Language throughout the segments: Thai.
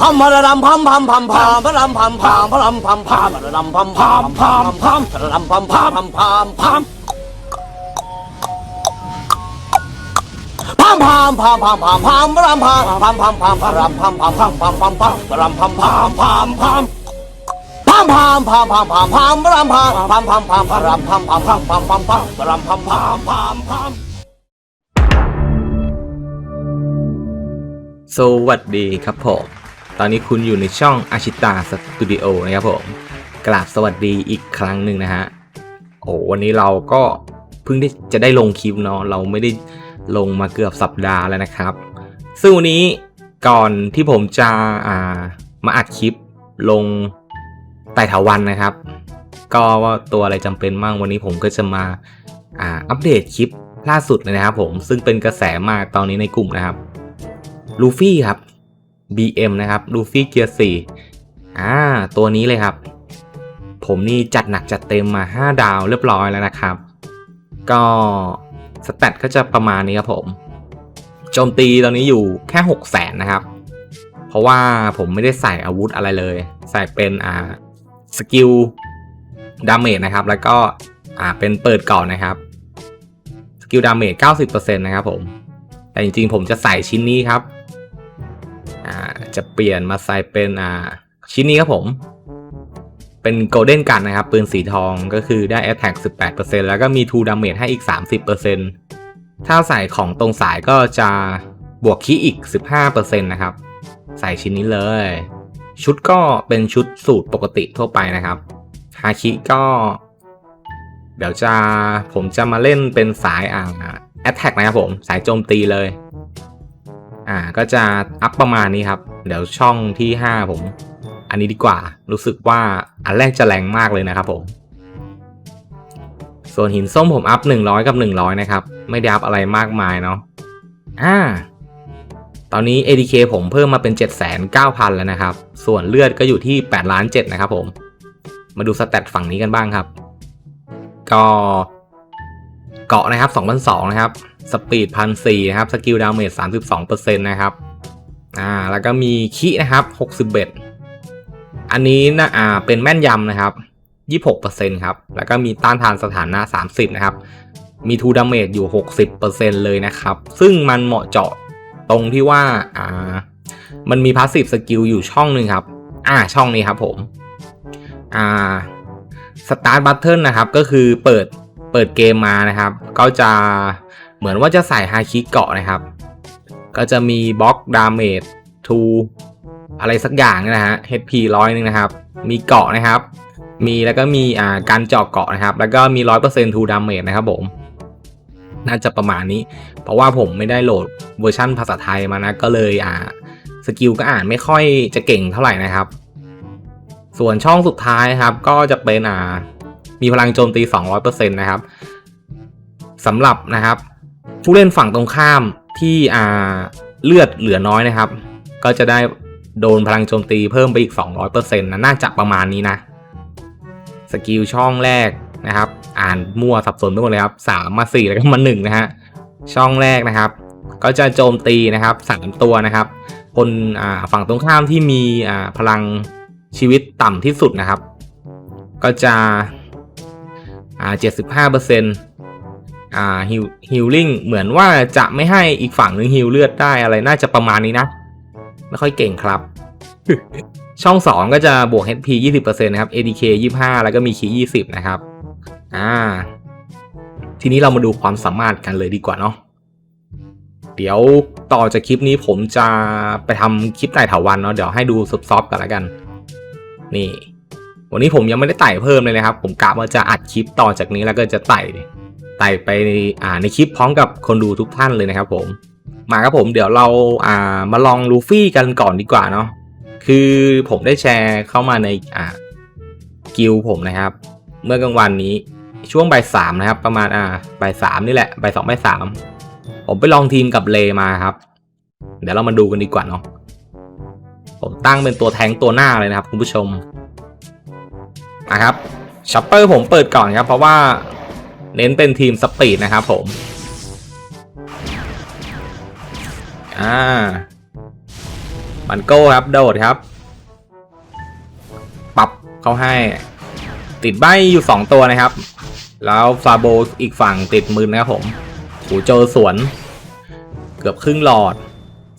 พัมพะระดำพัมพัมพัมพัมพะรำพัมพัมพะรำพัมพัมพะระดำพัมพัมพัมพัมพะระดำพัมพัมพัมพัมพัมพัมพัมพัมพัมพัมพัมพะรำพัมพัมพัมพัมพะรำพัมพัมพัมพัมพัมพัมพะรำพัมพัมพัมพัมพัมพัมพัมพัมพัมพัมพรัมพัมพัมพัมพัมพรัมพัมพัมพัมพัมพัมพัมพรัมพัมพัมพัมพัมสวัสดีครับผม ตอนนี้คุณอยู่ในช่องอาชิตาสตูดิโอนะครับผม กราบสวัสดีอีกครั้งหนึ่งนะฮะ โอ้วันนี้เราก็เพิ่งจะได้ลงคลิปเนาะ เราไม่ได้ลงมาเกือบสัปดาห์แล้วนะครับ ซึ่งวันนี้ก่อนที่ผมจะอ่ามาอัดคลิปลงไต่ถาวันนะครับ ก็ว่าตัวอะไรจำเป็นมั่งวันนี้ผมก็จะมาอ่าอัปเดตคลิปล่าสุดเลยนะครับผมซึ่งเป็นกระแสมากตอนนี้ในกลุ่มนะครับลูฟี่ครับ BM นะครับลูฟี่เกียร์สี่อ่าตัวนี้เลยครับ ผมนี่จัดหนักจัดเต็มมา 5 ดาวเรียบร้อยแล้วนะครับ ก็สแตทก็จะประมาณนี้ครับผม โจมตีตอนนี้อยู่แค่6 0แสนนะครับ เพราะว่าผมไม่ได้ใส่อาวุธอะไรเลย ใส่เป็นอ่าสกิลดาเมจนะครับ แล้วก็อ่าเป็นเปิดก่อนนะครับสกิลดาเมจ90%นะครับผม แต่จริงๆผมจะใส่ชิ้นนี้ครับ อ่าจะเปลี่ยนมาใส่เป็นอ่าชิ้นนี้ครับผม เป็นโกลเด้นกันนะครับ ปืนสีทองก็คือได้ Attack 18%แล้วก็มี2 Damage ให้อีก 30%ถ้าใส่ของตรงสายก็จะบวกคีอีก 15%นะครับ ใส่ชิ้นนี้เลย ชุดก็เป็นชุดสูตรปกติทั่วไปนะครับฮาคิก็ เดี๋ยวจะผมจะมาเล่นเป็นสายอ่า Attack นะครับผม สายโจมตีเลย อ่าก็จะอัพประมาณนี้ครับ เดี๋ยวช่องที่ 5 ผม อันนี้ดีกว่า รู้สึกว่าอันแรกจะแรงมากเลยนะครับผม ส่วนหินส้มผมอัพ 100 กับ 100 นะครับ ไม่ได้อัพอะไรมากมายเนาะอ่าตอนนี้ ADK ผมเพิ่มมาเป็น 79,000แล้วนะครับ ส่วนเลือดก็อยู่ที่8ล้าน7นะครับผม มาดูสแตทฝั่งนี้กันบ้างครับ ก็เกาะนะครับ2,002นะครับ สปีดพันสี่นะครับ สกิลดาเมจ32%นต์นะครับ อ่า แล้วก็มีคินะครับ61อันนี้นะ อ่า เป็นแม่นยำนะครับ26%ครับ แล้วก็มีต้านทานสถานะ30นะครับ มีทูดาเมจอยู่60%เลยนะครับ ซึ่งมันเหมาะเจาะตรงที่ว่า อ่า มันมีพาสซีฟสกิลอยู่ช่องหนึ่งครับ อ่า ช่องนี้ครับผม อ่า สตาร์ทบัตเทิลนะครับ ก็คือเปิด เปิดเกมมานะครับ ก็จะ เหมือนว่าจะใส่ฮาคิเกาะนะครับ ก็จะมีบล็อกดาเมจทูอะไรสักอย่างนยนะฮะ HP ร้อยนึงนะครับ มีเกาะนะครับ มีแล้วก็มีอ่าการเจาะเกาะนะครับ แล้วก็มีร้อยเปอร์เซ็นต์ทูดาเมจนะครับผม น่าจะประมาณนี้ เพราะว่าผมไม่ได้โหลดเวอร์ชั่นภาษาไทยมานะ ก็เลยอ่าสกิลก็อ่านไม่ค่อยจะเก่งเท่าไหร่นะครับ ส่วนช่องสุดท้ายครับ ก็จะเป็นอ่ามีพลังโจมตี 200%นะครับสำหรับนะครับ ผู้เล่นฝั่งตรงข้ามที่อ่าเลือดเหลือน้อยนะครับ ก็จะได้โดนพลังโจมตีเพิ่มไปอีก 200%นะน่าจะประมาณนี้นะ สกิลช่องแรกนะครับ อ่านมั่วสับสนไปหมดเลยครับ3มา 4 แล้วก็มา1นะฮะช่องแรกนะครับ ก็จะโจมตีนะครับสามตัวนะครับ คนอ่าฝั่งตรงข้ามที่มีอ่าพลังชีวิตต่ำที่สุดนะครับ ก็จะอ่าเจ็ดสิบห้าเปอร์เซ็นต์ อ่าฮิลฮิลลิ่งเหมือนว่าจะไม่ให้อีกฝั่งหนึ่งฮิลเลือดได้อะไรน่าจะประมาณนี้นะ ไม่ค่อยเก่งครับ ช่อง 2 ก็จะบวก HP 20%นะครับ ADK 25 แล้วก็มีคี20 นะครับ อ่า ทีนี้เรามาดูความสามารถกันเลยดีกว่าเนาะเดี๋ยวต่อจากคลิปนี้ผมจะไปทำคลิปไต่ถาวันเนาะเดี๋ยวให้ดูซอฟกันแล้วกัน นี่ วันนี้ผมยังไม่ได้ไต่เพิ่มเลยนะครับ ผมกะว่าจะอัดคลิปต่อจากนี้แล้วก็จะไต่ ไต่ไปอ่าในคลิปพร้อมกับคนดูทุกท่านเลยนะครับผมมาครับผมเดี๋ยวเราอ่ามาลองลูฟี่กันก่อนดีกว่าเนาะคือผมได้แชร์เข้ามาในอ่ากิลผมนะครับ เมื่อกลางวันนี้ช่วงบ่ายสามนะครับ ประมาณอ่าบ่ายสามนี่แหละบ่ายสองบ่ายสามผมไปลองทีมกับเลมาครับ เดี๋ยวเรามาดูกันดีกว่าเนาะผมตั้งเป็นตัวแทงตัวหน้าเลยนะครับ คุณผู้ชมนะครับช็อปเปอร์ผมเปิดก่อนครับ เพราะว่า เน้นเป็นทีมสปีดนะครับผม อ่า มันโก้ครับ โดดครับ ปรับเขาให้ ติดใบอยู่สองตัวนะครับ แล้วฟาโบอีกฝั่งติดมือนะครับผมหูโจสวน เกือบครึ่งหลอด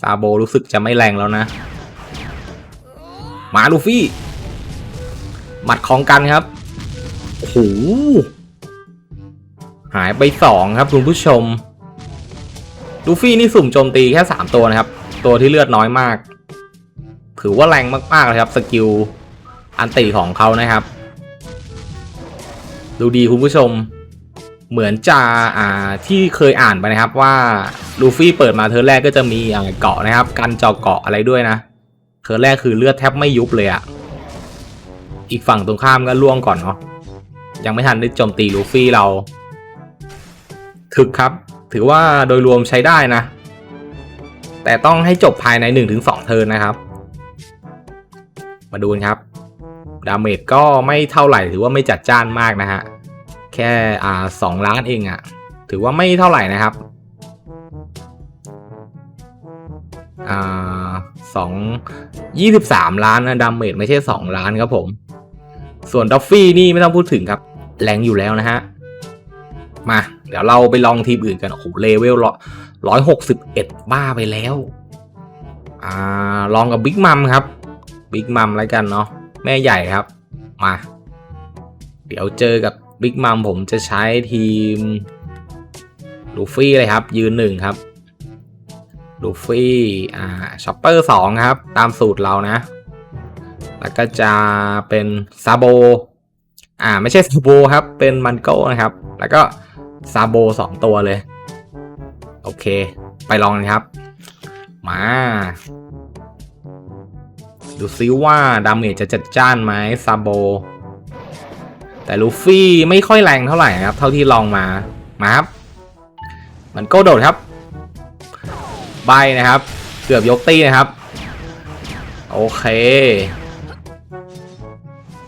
ซาโบรู้สึกจะไม่แรงแล้วนะ มาลูฟี่ หมัดของกันครับโอ้โห หายไปสองครับคุณผู้ชม ลูฟี่นี่สุ่มโจมตีแค่สามตัวนะครับ ตัวที่เลือดน้อยมาก ถือว่าแรงมาก ๆ เลยครับ สกิลอันติของเขานะครับ ดูดีคุณผู้ชม เหมือนจะอ่าที่เคยอ่านไปนะครับว่าลูฟี่เปิดมาเทอร์แรกก็จะมีอ่าเกาะนะครับ กันเจาะเกาะอะไรด้วยนะ เทอร์แรกคือเลือดแทบไม่ยุบเลยอะอีกฝั่งตรงข้ามก็ล่วงก่อนเนาะยังไม่ทันได้โจมตีลูฟี่เรา ถึกครับ ถือว่าโดยรวมใช้ได้นะ แต่ต้องให้จบภายใน 1-2 เทิร์นนะครับ มาดูนครับดาเมจก็ไม่เท่าไหร่ถือว่าไม่จัดจ้านมากนะฮะ แค่อ่าสองล้านเองอะ่ะ ถือว่าไม่เท่าไหร่นะครับอ่าสองยี่สิบสามล้านนะดาเมจไม่ใช่สองล้านครับผม ส่วนดอฟฟี่นี่ไม่ต้องพูดถึงครับ แรงอยู่แล้วนะฮะ มา เดี๋ยวเราไปลองทีมอื่นกัน โอ้โห เลเวลร้อยหกสิบเอ็ดบ้าไปแล้ว อ่า ลองกับบิ๊กมัมครับ บิ๊กมัมแล้วกันเนาะ แม่ใหญ่ครับ มา เดี๋ยวเจอกับบิ๊กมัมผมจะใช้ทีมลูฟี่เลยครับ ยืนหนึ่งครับลูฟี่ อ่าช็อปเปอร์สองครับ ตามสูตรเรานะ แล้วก็จะเป็นซาโบ อ่า ไม่ใช่ซาโบครับ เป็นมันโก้นะครับ แล้วก็ ซาโบสองตัวเลย โอเค ไปลองกันครับ มา ดูซิว่าดาเมจจะจัดจ้านไหมซาโบ แต่ลูฟี่ไม่ค่อยแรงเท่าไหร่นะครับ เท่าที่ลองมา มาครับ มันโกโดดครับ ใบนะครับ เกือบยกตีนะครับ โอเค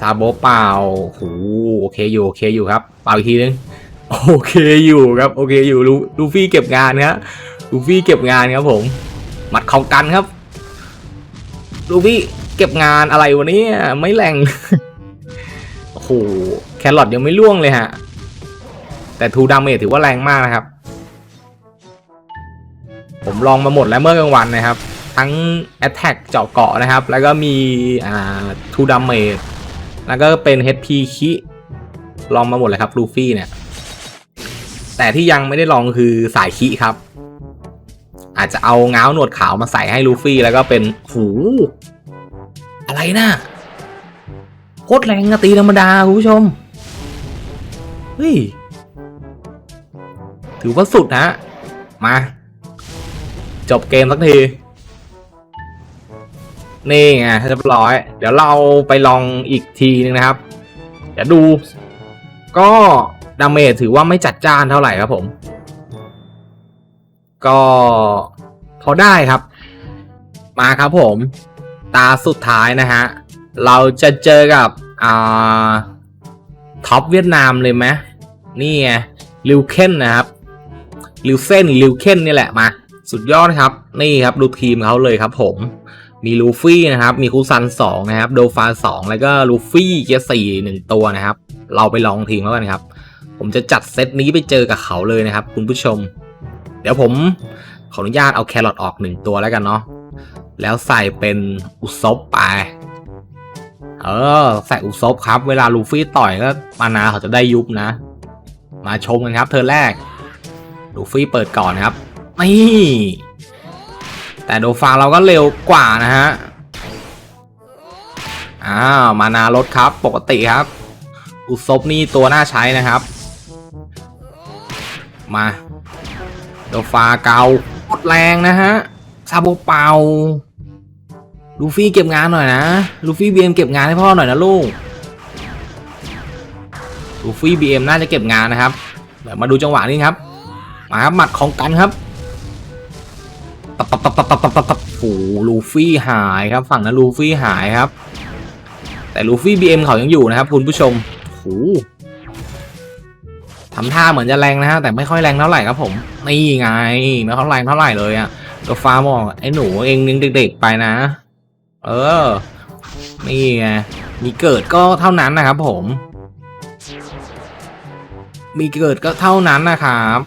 ซาโบเปล่าโหโอเคอยู่ โอเคอยู่ครับ เปล่าอีกทีนึง โอเคอยู่ครับโอเคอยู่ลูลูฟี่เก็บงานครับลูฟี่เก็บงานครับผมหมัดของกันครับลูฟี่เก็บงานอะไรวะเนี่ยไม่แรงโอ้โหแครอทยังไม่ล่วงเลยฮะแต่ทูดามเมจถือว่าแรงมากนะครับ ผมลองมาหมดแล้วเมื่อกลางวันนะครับ ทั้ง Attack เจาะเกาะนะครับ แล้วก็มีอ่าทูดามเมจแล้วก็เป็น HP คิลองมาหมดเลยครับลูฟี่เนี่ย แต่ที่ยังไม่ได้ลองคือสายคิครับ อาจจะเอาเงาหนวดขาวมาใส่ให้ลูฟี่แล้วก็เป็นหูอะไรนะ่ะโคตรแรงอะตีธรรมดาคุณผู้ชม เฮ้ย ถือว่าสุดฮะ มา จบเกมสักที นี่ไงเรียบร้อย เดี๋ยวเราไปลองอีกทีนึงนะครับ เดี๋ยวดู ก็ ดาเมจถือว่าไม่จัดจ้านเท่าไหร่ครับผม ก็พอได้ครับ มาครับผม ตาสุดท้ายนะฮะ เราจะเจอกับอ่าท็อปเวียดนามเลยไหมนี่ไงลิวเคนนะครับลิวเซนลิวเคนนี่แหละมา สุดยอดครับ นี่ครับดูทีมเขาเลยครับผมมีลูฟี่นะครับ มีคูซันสองนะครับ โดฟาสองแล้วก็ลูฟี่เกียร์สี่หนึ่งตัวนะครับ เราไปลองทีมแล้วกันครับ ผมจะจัดเซตนี้ไปเจอกับเขาเลยนะครับ คุณผู้ชม เดี๋ยวผมขออนุญาตเอาแครอทออกหนึ่งตัวแล้วกันเนาะแล้วใส่เป็นอุซบไป เออ ใส่อุซบครับ เวลาลูฟี่ต่อยก็มานาเขาจะได้ยุบนะ มาชมกันครับ เธอแรก ลูฟี่เปิดก่อนครับ นี่ แต่โดฟาเราก็เร็วกว่านะฮะ อ้าว มานาลดครับ ปกติครับ อุซบนี่ตัวน่าใช้นะครับ มาโดฟาเกาโคตรแรงนะฮะซาโบเปาลูฟี่เก็บงานหน่อยนะ ลูฟี่บีเอ็มเก็บงานให้พ่อหน่อยนะลูก ลูฟี่บีเอ็มน่าจะเก็บงานนะครับ เดี๋ยวมาดูจังหวะนี้ครับ มาครับหมัดของกันครับ ตับตับตับตับตับตับตับโอ้ลูฟี่หายครับ ฝั่งนั้นลูฟี่หายครับ แต่ลูฟี่บีเอ็มเขายังอยู่นะครับ คุณผู้ชมโอ้ ทำท่าเหมือนจะแรงนะฮะแต่ไม่ค่อยแรงเท่าไหร่ครับผมนี่ไงไม่ค่อยแรงเท่าไหร่เลยอะก็ฟ้าบอกไอ้หนูเองยังเด็กๆไปนะ เออนี่ไงมีเกิดก็เท่านั้นนะครับผม มีเกิดก็เท่านั้นนะครับ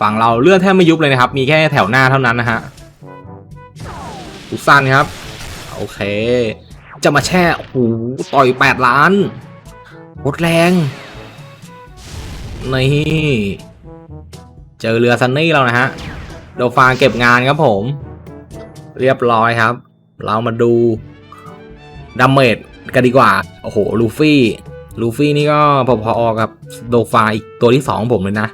ฝั่งเราเลือดแทบไม่ยุบเลยนะครับ มีแค่แถวหน้าเท่านั้นนะฮะอุซันครับ โอเค จะมาแช่โอ้โหต่อยแปดล้าน หมดแรงนี่เจอเรือซันนี่แล้วนะฮะโดฟาเก็บงานครับผม เรียบร้อยครับ เรามาดูดัมเมจกันดีกว่า โอ้โห ลูฟี่ ลูฟี่นี่ก็พอๆกับโดฟาอีกตัวที่สองของผมเลยนะ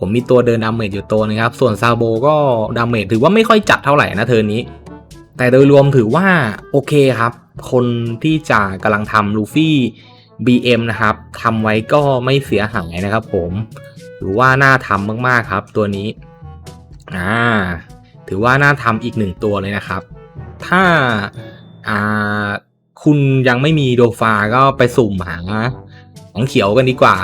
ผมมีตัวเดินดาเมจอยู่ตัวนึงครับ ส่วนซาโบก็ดาเมจถือว่าไม่ค่อยจัดเท่าไหร่นะเทอร์นี้ แต่โดยรวมถือว่าโอเคครับ คนที่จะกำลังทำลูฟี่ BM นะครับทำไว้ก็ไม่เสียหายนะครับผมหรือว่าน่าทำมากๆครับตัวนี้อ่าถือว่าน่าทำอีกหนึ่งตัวเลยนะครับ ถ้าอ่าคุณยังไม่มีโดฟาก็ไปสุ่มหาของเขียวกันดีกว่า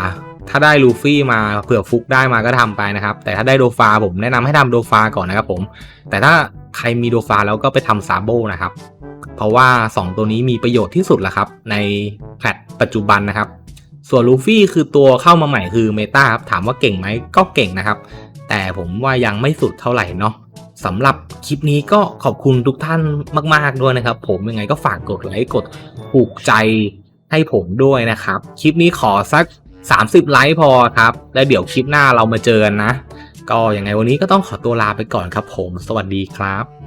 ถ้าได้ลูฟี่มาเผื่อฟุกได้มาก็ทำไปนะครับ แต่ถ้าได้โดฟาผมแนะนำให้ทำโดฟาก่อนนะครับผม แต่ถ้าใครมีโดฟาแล้วก็ไปทำซาโบนะครับ เพราะว่า 2 ตัวนี้มีประโยชน์ที่สุดแล้วครับ ในแพลตปัจจุบันนะครับ ส่วนลูฟี่คือตัวเข้ามาใหม่คือเมตาครับถามว่าเก่งไหมก็เก่งนะครับ แต่ผมว่ายังไม่สุดเท่าไหร่เนาะสำหรับคลิปนี้ก็ขอบคุณทุกท่านมาก ๆ ด้วยนะครับ ผมยังไงก็ฝากกดไลค์กดถูกใจให้ผมด้วยนะครับ คลิปนี้ขอสัก 30 ไลค์พอครับ แล้วเดี๋ยวคลิปหน้าเรามาเจอกันนะ ก็ยังไงวันนี้ก็ต้องขอตัวลาไปก่อนครับผม สวัสดีครับ